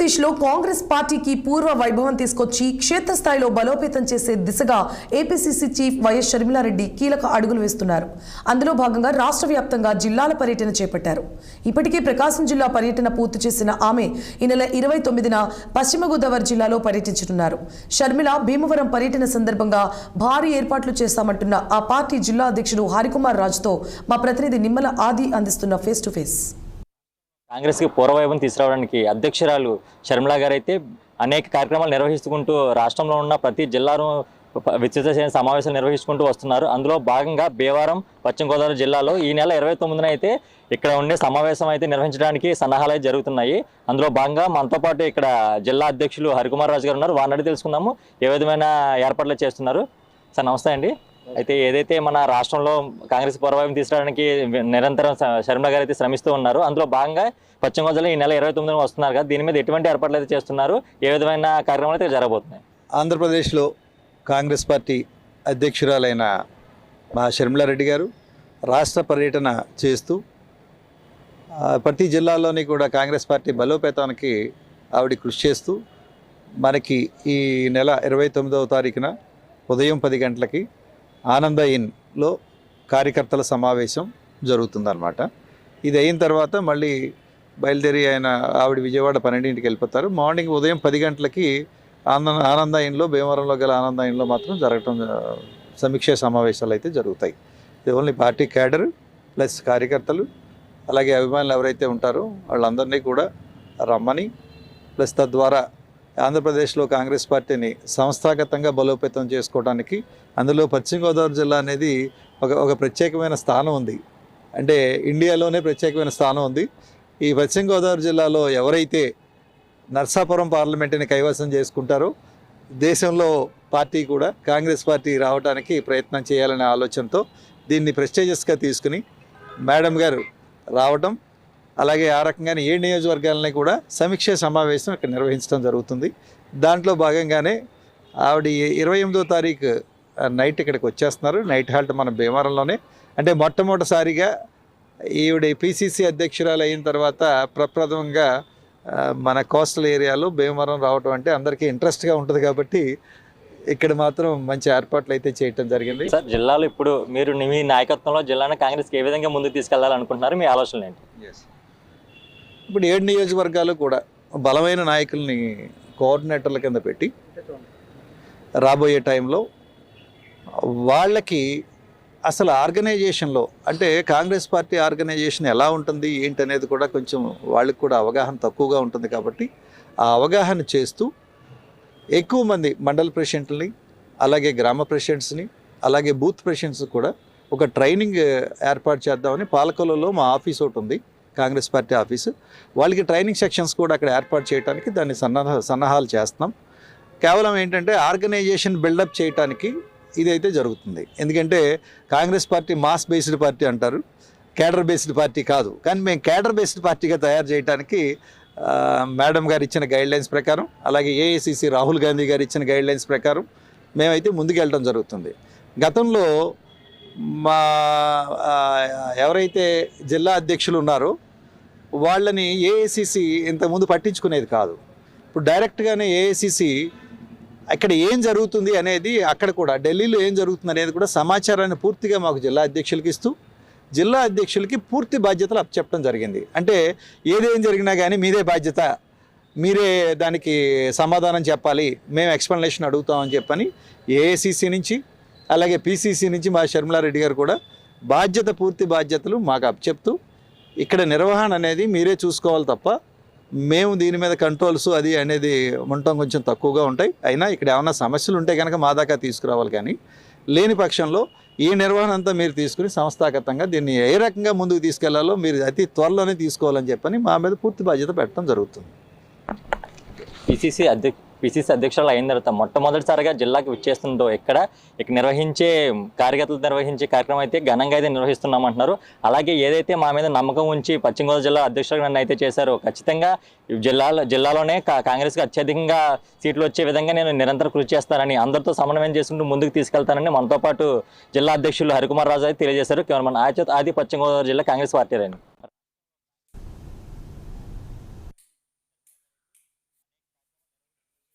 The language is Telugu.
ఆంధ్రప్రదేశ్లో కాంగ్రెస్ పార్టీకి పూర్వ వైభవం తీసుకొచ్చి క్షేత్రస్థాయిలో బలోపేతం చేసే దిశగా ఏపీసీసీ చీఫ్ వైఎస్ షర్మిలారెడ్డి కీలక అడుగులు వేస్తున్నారు. అందులో భాగంగా రాష్ట్ర వ్యాప్తంగా జిల్లాల పర్యటన చేపట్టారు. ఇప్పటికే ప్రకాశం జిల్లా పర్యటన పూర్తి చేసిన ఆమె ఈ నెల ఇరవై తొమ్మిదిన పశ్చిమ గోదావరి జిల్లాలో పర్యటించనున్నారు. షర్మిల భీమవరం పర్యటన సందర్భంగా భారీ ఏర్పాట్లు చేస్తామంటున్న ఆ పార్టీ జిల్లా అధ్యక్షుడు హరికుమార్ రాజుతో మా ప్రతినిధి నిమ్మల ఆది అందిస్తున్న ఫేస్ టు ఫేస్. కాంగ్రెస్కి పూర్వవైభవం తీసుకురావడానికి అధ్యక్షురాలు షర్మిలా గారు అయితే అనేక కార్యక్రమాలు నిర్వహిస్తుకుంటూ రాష్ట్రంలో ఉన్న ప్రతి జిల్లాను విస్తృత శ్రేణి సమావేశాలు నిర్వహించుకుంటూ వస్తున్నారు. అందులో భాగంగా భీవారం పశ్చిమ గోదావరి జిల్లాలో ఈ నెల ఇరవై తొమ్మిదిన అయితే ఇక్కడ ఉండే సమావేశం అయితే నిర్వహించడానికి సన్నాహాలు అయితే జరుగుతున్నాయి. అందులో భాగంగా మనతో పాటు ఇక్కడ జిల్లా అధ్యక్షులు హరికుమార్ రాజు గారు ఉన్నారు. వారిని అడిగి తెలుసుకుందాము. ఏ విధమైన ఏర్పాట్లు చేస్తున్నారు? సార్ నమస్తే అండి. అయితే ఏదైతే మన రాష్ట్రంలో కాంగ్రెస్ పరవాయం తీసుకురావడానికి నిరంతరం శర్మల గారు అయితే శ్రమిస్తూ ఉన్నారు అందులో భాగంగా పశ్చిమ గోదావరిలో ఈ నెల ఇరవై తొమ్మిదిన వస్తున్నారు కదా దీని మీద ఎటువంటి ఏర్పాట్లు అయితే చేస్తున్నారు ఏ విధమైన కార్యక్రమాలు అయితే జరగబోతున్నాయి? ఆంధ్రప్రదేశ్లో కాంగ్రెస్ పార్టీ అధ్యక్షురాలైన మా షర్మిలారెడ్డి గారు రాష్ట్ర పర్యటన చేస్తూ ప్రతి జిల్లాలోని కూడా కాంగ్రెస్ పార్టీ బలోపేతానికి ఆవిడ కృషి చేస్తూ మనకి ఈ నెల ఇరవై తొమ్మిదవ తారీఖున ఉదయం పది గంటలకి ఆనంద ఇన్లో కార్యకర్తల సమావేశం జరుగుతుందన్నమాట. ఇది అయిన తర్వాత మళ్ళీ బయలుదేరి ఆయన ఆవిడ విజయవాడ పన్నెండింటికి వెళ్ళిపోతారు. మార్నింగ్ ఉదయం పది గంటలకి ఆనంద ఆనంద ఇన్లో భీమవరంలో గల ఆనంద ఇన్లో మాత్రం జరగటం సమీక్ష సమీక్షా సమావేశాలు అయితే జరుగుతాయి. ఇది ఓన్లీ పార్టీ క్యాడర్ ప్లస్ కార్యకర్తలు. అలాగే అభిమానులు ఎవరైతే ఉంటారో వాళ్ళందరినీ కూడా రమ్మని ప్లస్ తద్వారా ఆంధ్రప్రదేశ్లో కాంగ్రెస్ పార్టీని సంస్థాగతంగా బలోపేతం చేసుకోవడానికి అందులో పశ్చిమ గోదావరి జిల్లా అనేది ఒక ఒక ప్రత్యేకమైన స్థానం ఉంది. అంటే ఇండియాలోనే ప్రత్యేకమైన స్థానం ఉంది. ఈ పశ్చిమ గోదావరి జిల్లాలో ఎవరైతే నర్సాపురం పార్లమెంటుని కైవసం చేసుకుంటారో దేశంలో పార్టీ కూడా కాంగ్రెస్ పార్టీ రావడానికి ప్రయత్నం చేయాలనే ఆలోచనతో దీన్ని ప్రెస్టేజియస్గా తీసుకుని మేడం గారు రావడం అలాగే ఆ రకంగానే ఏ నియోజకవర్గాలని కూడా సమీక్ష సమావేశం ఇక్కడ నిర్వహించడం జరుగుతుంది. దాంట్లో భాగంగానే ఆవిడ ఇరవై ఎనిమిదో తారీఖు నైట్ ఇక్కడికి వచ్చేస్తున్నారు. నైట్ హాల్ట్ మన భీమవరంలోనే. అంటే మొట్టమొదటిసారిగా ఈవిడ పిసిసి అధ్యక్షురాలు అయిన తర్వాత ప్రప్రథమంగా మన కోస్టల్ ఏరియాలో భీమవరం రావటం అంటే అందరికీ ఇంట్రెస్ట్గా ఉంటుంది కాబట్టి ఇక్కడ మాత్రం మంచి ఏర్పాట్లు అయితే చేయటం జరిగింది. సార్ జిల్లాలో ఇప్పుడు మీరు మీ నాయకత్వంలో జిల్లాను కాంగ్రెస్కి ఏ విధంగా ముందుకు తీసుకెళ్ళాలనుకుంటున్నారు? మీ ఆలోచనలు ఏంటి? ఇప్పుడు ఏడు నియోజకవర్గాలు కూడా బలమైన నాయకుల్ని కోఆర్డినేటర్ల కింద పెట్టి రాబోయే టైంలో వాళ్ళకి అసలు ఆర్గనైజేషన్లో అంటే కాంగ్రెస్ పార్టీ ఆర్గనైజేషన్ ఎలా ఉంటుంది ఏంటి అనేది కూడా కొంచెం వాళ్ళకి కూడా అవగాహన తక్కువగా ఉంటుంది కాబట్టి ఆ అవగాహన చేస్తూ ఎక్కువ మంది మండల ప్రెసిడెంట్ని అలాగే గ్రామ ప్రెసిడెంట్స్ని అలాగే బూత్ ప్రెసిడెంట్స్ కూడా ఒక ట్రైనింగ్ ఏర్పాటు చేద్దామని పాలకొలలో మా ఆఫీస్ ఒకటి ఉంది. Congress party office. వాళ్ళకి ట్రైనింగ్ సెక్షన్స్ కూడా అక్కడ ఏర్పాటు చేయడానికి దాన్ని సన్నాహ సన్నాహాలు చేస్తున్నాం. కేవలం ఏంటంటే ఆర్గనైజేషన్ బిల్డప్ చేయడానికి ఇదైతే జరుగుతుంది. ఎందుకంటే Congress party mass based party అంటారు. కేడర్ బేస్డ్ పార్టీ కాదు. కానీ మేము కేడర్ బేస్డ్ పార్టీగా తయారు చేయడానికి మేడం గారు ఇచ్చిన గైడ్ లైన్స్ ప్రకారం అలాగే ఏఐసిసి రాహుల్ గాంధీ గారు ఇచ్చిన గైడ్ లైన్స్ ప్రకారం మేమైతే ముందుకెళ్ళడం జరుగుతుంది. గతంలో మా ఎవరైతే జిల్లా అధ్యక్షులు ఉన్నారో వాళ్ళని ఏఐసిసి ఇంతకుముందు పట్టించుకునేది కాదు. ఇప్పుడు డైరెక్ట్గానే ఏఐసిసి అక్కడ ఏం జరుగుతుంది అనేది అక్కడ కూడా ఢిల్లీలో ఏం జరుగుతుంది అనేది కూడా సమాచారాన్ని పూర్తిగా మాకు జిల్లా అధ్యక్షులకి ఇస్తూ జిల్లా అధ్యక్షులకి పూర్తి బాధ్యతలు అప్పచెప్పడం జరిగింది. అంటే ఏదేం జరిగినా కానీ మీదే బాధ్యత మీరే దానికి సమాధానం చెప్పాలి మేము ఎక్స్ప్లెనేషన్ అడుగుతామని చెప్పని ఏఐసిసి నుంచి అలాగే పిసిసి నుంచి మా షర్మిలారెడ్డి గారు కూడా బాధ్యత పూర్తి బాధ్యతలు మాకు అప్పచెప్తూ ఇక్కడ నిర్వహణ అనేది మీరే చూసుకోవాలి తప్ప మేము దీని మీద కంట్రోల్స్ అది అనేది ఉండటం కొంచెం తక్కువగా ఉంటాయి. అయినా ఇక్కడ ఏమైనా సమస్యలు ఉంటే కనుక మా దాకా తీసుకురావాలి కానీ లేని పక్షంలో ఈ నిర్వహణ అంతా మీరు తీసుకుని సంస్థాగతంగా దీన్ని ఏ రకంగా ముందుకు తీసుకెళ్ళాలో మీరు అతి త్వరలోనే తీసుకోవాలని చెప్పని మా మీద పూర్తి బాధ్యత పెట్టడం జరుగుతుంది. పిసిసి అధ్యక్ష పిసిసి అధ్యక్షులు అయిన తర్వాత మొట్టమొదటిసారిగా జిల్లాకి విచ్చేస్తుందో ఇక్కడ ఇక్కడ నిర్వహించే కార్యకర్తలు నిర్వహించే కార్యక్రమం అయితే ఘనంగా అయితే నిర్వహిస్తున్నామంటున్నారు. అలాగే ఏదైతే మా మీద నమ్మకం ఉంచి పశ్చిమ గోదావరి జిల్లా అధ్యక్షులు నన్ను అయితే చేశారో ఖచ్చితంగా జిల్లాలో జిల్లాలోనే కా- కాంగ్రెస్కి అత్యధికంగా సీట్లు వచ్చే విధంగా నేను నిరంతరం కృషి చేస్తానని అందరితో సమన్వయం చేసుకుంటూ ముందుకు తీసుకెళ్తానని మనతో పాటు జిల్లా అధ్యక్షులు హరికుమార్ రాజు అయితే తెలియజేశారు. కేవలం మన ఆది ఆది పశ్చిమ గోదావరి జిల్లా కాంగ్రెస్ పార్టీ రండి.